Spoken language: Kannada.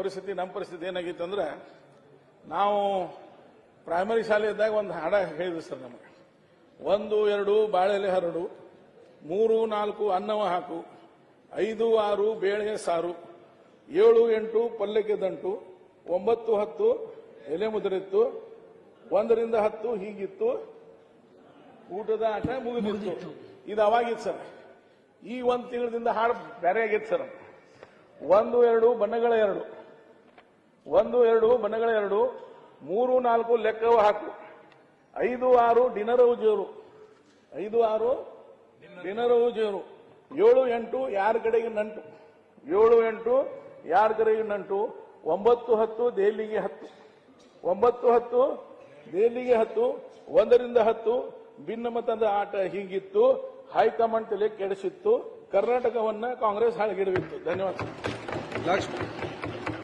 ಪರಿಸ್ಥಿತಿ ನಮ್ಮ ಪರಿಸ್ಥಿತಿ ಏನಾಗಿತ್ತು ಅಂದ್ರೆ ನಾವು ಪ್ರೈಮರಿ ಶಾಲೆ ಇದ್ದಾಗ ಒಂದು ಹಾಡ ಹೇಳಿದ್ವಿ ಸರ್ ನಮಗೆ. ಒಂದು ಎರಡು ಬಾಳೆಲೆ ಹರಡು ಮೂರು ನಾಲ್ಕು ಅನ್ನವ ಹಾಕು ಐದು ಆರು ಬೇಳೆ ಸಾರು ಏಳು ಎಂಟು ಪಲ್ಯಕ್ಕೆ ದಂಟು ಒಂಬತ್ತು ಹತ್ತು ಎಲೆ ಮುದುರಿತ್ತು ಒಂದರಿಂದ ಹತ್ತು ಹೀಗಿತ್ತು ಊಟದ ಆಟ ಮುಗಿದಿತ್ತು. ಇದು ಅವಾಗಿತ್ತು ಸರ್. ಈ ಒಂದು ತಿಂಗಳಿಂದ ಹಾಡು ಬೇರೆ ಆಗಿತ್ತು ಸರ್. ಒಂದು ಎರಡು ಬಣ್ಣಗಳ ಎರಡು. ಒಂದು, ಎರಡು, ಮನೆಗಳ ಎರಡು, ಮೂರು, ನಾಲ್ಕು ಲೆಕ್ಕವು ಹಾಕು. ಐದು, ಆರು ಡಿನರ್ ಜೋರು. ಐದು, ಆರು ಡಿನರ್ ಜೋರು. ಏಳು, ಎಂಟು, ಯಾರ ಕಡೆಗೆ ನಂಟು? ಏಳು, ಎಂಟು, ಯಾರ ಕಡೆಗೆ ನಂಟು? ಒಂಬತ್ತು, ಹತ್ತು, ದೆಹಲಿಗೆ ಹತ್ತು. ಒಂಬತ್ತು, ಹತ್ತು, ದೆಹಲಿಗೆ ಹತ್ತು. ಒಂದರಿಂದ ಹತ್ತು ಭಿನ್ನಮತದ ಆಟ ಹೀಗಿತ್ತು. ಹೈಕಮಾಂಡ್ ತಲೆ ಕೆಡಿಸಿತ್ತು. ಕರ್ನಾಟಕವನ್ನ ಕಾಂಗ್ರೆಸ್ ಹಾಳುಗೆಡವಿತ್ತು ಧನ್ಯವಾದ.